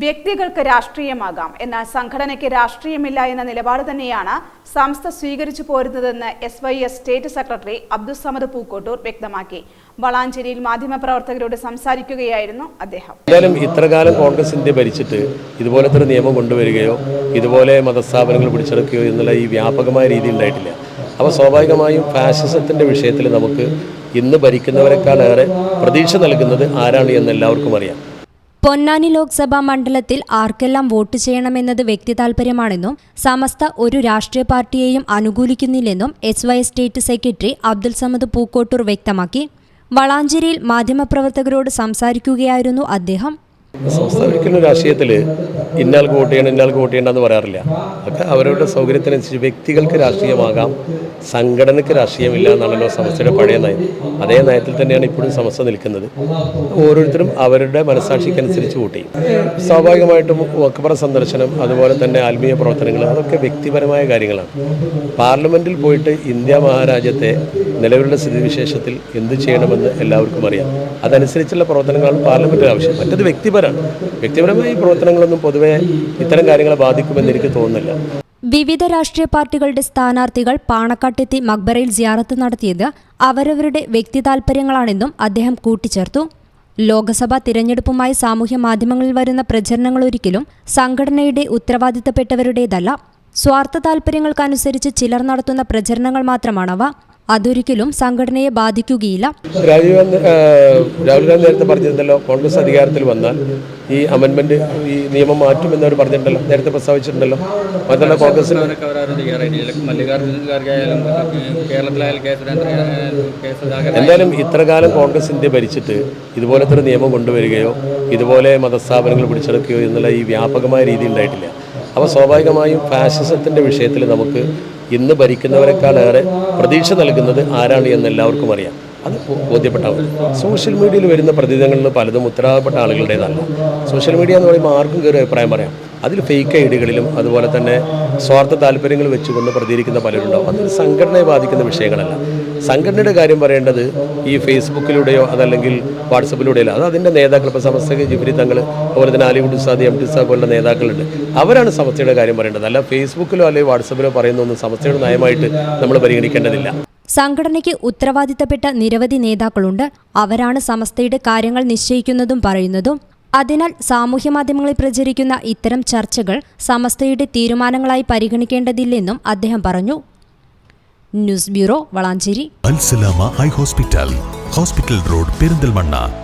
വ്യക്തികൾക്ക് രാഷ്ട്രീയമാകാം. എന്നാൽ സംഘടനയ്ക്ക് രാഷ്ട്രീയമില്ല എന്ന നിലപാട് തന്നെയാണ് സംസ്ഥ സ്വീകരിച്ചു പോരുന്നതെന്ന് S Y S state secretary Abdussamad Pookkottur വ്യക്തമാക്കി. വളാഞ്ചേരിയിൽ മാധ്യമപ്രവർത്തകരോട് സംസാരിക്കുകയായിരുന്നു അദ്ദേഹം. എന്തായാലും ഇത്രകാലം കോൺഗ്രസ് ഇന്ത്യ ഭരിച്ചിട്ട് ഇതുപോലത്തെ ഒരു നിയമം കൊണ്ടുവരികയോ ഇതുപോലെ മതസ്ഥാപനങ്ങൾ പിടിച്ചെടുക്കുകയോ എന്നുള്ള ഈ വ്യാപകമായ രീതി ഉണ്ടായിട്ടില്ല. അപ്പോൾ സ്വാഭാവികമായും ഫാഷിസത്തിന്റെ വിഷയത്തിൽ നമുക്ക് ഇന്ന് ഭരിക്കുന്നവരെക്കാളേറെ പ്രതീക്ഷ നൽകുന്നത് ആരാണ് എന്ന് എല്ലാവർക്കും അറിയാം. പൊന്നാനി ലോക്സഭാ മണ്ഡലത്തിൽ ആർക്കെല്ലാം വോട്ട് ചെയ്യണമെന്നത് വ്യക്തി താൽപര്യമാണെന്നും സമസ്ത ഒരു രാഷ്ട്രീയ പാർട്ടിയെയും അനുകൂലിക്കുന്നില്ലെന്നും S Y state secretary Abdul Samad Pookkottur വ്യക്തമാക്കി. വളാഞ്ചേരിയിൽ മാധ്യമപ്രവർത്തകരോട് സംസാരിക്കുകയായിരുന്നു അദ്ദേഹം. സംസ്ഥാന രാഷ്ട്രീയത്തിൽ ഇന്നാൾക്ക് വോട്ട് ചെയ്യണം ഇന്നാൾക്ക് വോട്ട് ചെയ്യണമെന്ന് പറയാറില്ല. അതൊക്കെ അവരുടെ സൗകര്യത്തിനനുസരിച്ച് വ്യക്തികൾക്ക് രാഷ്ട്രീയമാകാം സംഘടനയ്ക്ക് രാഷ്ട്രീയമില്ല എന്നാണല്ലോ സമസ്തയുടെ പഴയ നയം. അതേ നയത്തിൽ തന്നെയാണ് ഇപ്പോഴും സമസ്ത നിൽക്കുന്നത്. ഓരോരുത്തരും അവരുടെ മനസാക്ഷിക്കനുസരിച്ച് വോട്ട് ചെയ്യും. സ്വാഭാവികമായിട്ടും വക്കപ്പുറ സന്ദർശനം അതുപോലെ തന്നെ ആത്മീയ പ്രവർത്തനങ്ങൾ അതൊക്കെ വ്യക്തിപരമായ കാര്യങ്ങളാണ്. പാർലമെന്റിൽ പോയിട്ട് ഇന്ത്യ മഹാരാജ്യത്തെ നിലവിലുള്ള സ്ഥിതിവിശേഷത്തിൽ എന്ത് ചെയ്യണമെന്ന് എല്ലാവർക്കും അറിയാം. അതനുസരിച്ചുള്ള പ്രവർത്തനങ്ങളാണ് പാർലമെന്റിൽ ആവശ്യം. മറ്റത് വ്യക്തിപരമാണ്. വ്യക്തിപരമായ പ്രവർത്തനങ്ങളൊന്നും പൊതുവെ ഇത്തരം കാര്യങ്ങളെ ബാധിക്കുമെന്ന് എനിക്ക് തോന്നുന്നില്ല. വിവിധ രാഷ്ട്രീയ പാർട്ടികളുടെ സ്ഥാനാർത്ഥികൾ പാണക്കാട്ടെത്തി മക്ബറയിൽ സിയാറത്ത് നടത്തിയത് അവരവരുടെ വ്യക്തി താല്പര്യങ്ങളാണെന്നും അദ്ദേഹം കൂട്ടിച്ചേർത്തു. ലോക്സഭാ തിരഞ്ഞെടുപ്പുമായി സാമൂഹ്യ മാധ്യമങ്ങളിൽ വരുന്ന പ്രചരണങ്ങൾ ഒരിക്കലും സംഘടനയുടെ ഉത്തരവാദിത്തപ്പെട്ടവരുടേതല്ല. സ്വാർത്ഥ താല്പര്യങ്ങൾക്കനുസരിച്ച് ചിലർ നടത്തുന്ന പ്രചരണങ്ങൾ മാത്രമാണവ. അതൊരിക്കലും സംഘടനയെ ബാധിക്കുകയില്ല. രാജീവ് രാഹുൽ ഗാന്ധി നേരത്തെ പറഞ്ഞിരുന്നല്ലോ കോൺഗ്രസ് അധികാരത്തിൽ വന്നാൽ ഈ അമെന്മെന്റ് ഈ നിയമം മാറ്റുമെന്ന് അവർ പറഞ്ഞിട്ടുണ്ടല്ലോ നേരത്തെ പ്രസ്താവിച്ചിട്ടുണ്ടല്ലോ. മാത്രമല്ല കോൺഗ്രസിന് അവരൊക്കെ അവരാരും തയ്യാറായിട്ടില്ല മല്ലികാർജുന ഖാർഗെ ആയാലും കേരളത്തിലായാലും കെ സുരേന്ദ്രൻ കെ എന്തായാലും ഇത്രകാലം കോൺഗ്രസ് ഇന്ത്യ ഭരിച്ചിട്ട് ഇതുപോലത്തെ ഒരു നിയമം കൊണ്ടുവരികയോ ഇതുപോലെ മതസ്ഥാപനങ്ങൾ പിടിച്ചെടുക്കുകയോ എന്നുള്ള ഈ വ്യാപകമായ രീതി ഉണ്ടായിട്ടില്ല. അപ്പോൾ സ്വാഭാവികമായും ഫാഷിസത്തിന്റെ വിഷയത്തിൽ നമുക്ക് ഇന്ന് ഭരിക്കുന്നവരെക്കാളേറെ പ്രതീക്ഷ നൽകുന്നത് ആരാണ് എന്ന് എല്ലാവർക്കും അറിയാം. അത് ബോധ്യപ്പെട്ടവർ ബോധ്യപ്പെട്ടാവും. സോഷ്യൽ മീഡിയയിൽ വരുന്ന പ്രതിനിധികളിൽ പലതും ഉത്തരവാദപ്പെട്ട ആളുകളുടേതല്ല. സോഷ്യൽ മീഡിയ എന്ന് പറയുമ്പോൾ ആർക്കും കയറി അഭിപ്രായം പറയാം. അതിൽ ഫേക്ക് ഐഡികളിലും അതുപോലെ തന്നെ സ്വാർത്ഥ താല്പര്യങ്ങൾ വെച്ചുകൊണ്ട് പ്രതികരിക്കുന്ന പലരുണ്ടാവും. അതൊരു സംഘടനയെ ബാധിക്കുന്ന വിഷയങ്ങളല്ല. സംഘടനയുടെ കാര്യം പറയേണ്ടത് ഈ ഫേസ്ബുക്കിലൂടെയോ അതല്ലെങ്കിൽ വാട്സപ്പിലൂടെയല്ല. അത് അതിന്റെ നേതാക്കൾ ഇപ്പോൾ സമസ്തക ജിബിരി തങ്ങൾ അതുപോലെ തന്നെ അലിവുഡ് ഉസ്താദ് എം ടി ഉസ്താദ് പോലുള്ള നേതാക്കളുണ്ട്. അവരാണ് സമസ്തയുടെ കാര്യം പറയേണ്ടത്. അല്ല ഫേസ്ബുക്കിലോ അല്ലെങ്കിൽ വാട്സപ്പിലോ പറയുന്നൊന്നും സമസ്തയുടെ നയമായിട്ട് നമ്മൾ പരിഗണിക്കേണ്ടതില്ല. സംഘടനയ്ക്ക് ഉത്തരവാദിത്തപ്പെട്ട നിരവധി നേതാക്കളുണ്ട്. അവരാണ് സമസ്തയുടെ കാര്യങ്ങൾ നിശ്ചയിക്കുന്നതും പറയുന്നതും അതിനാൽ സാമൂഹ്യ മാധ്യമങ്ങളിൽ പ്രചരിക്കുന്ന ഇത്തരം ചർച്ചകൾ സമസ്തയുടെ തീരുമാനങ്ങളായി പരിഗണിക്കേണ്ടതില്ലെന്നും അദ്ദേഹം പറഞ്ഞു. News bureau Valanchery. Eye hospital. Hospital road Perinthalmanna.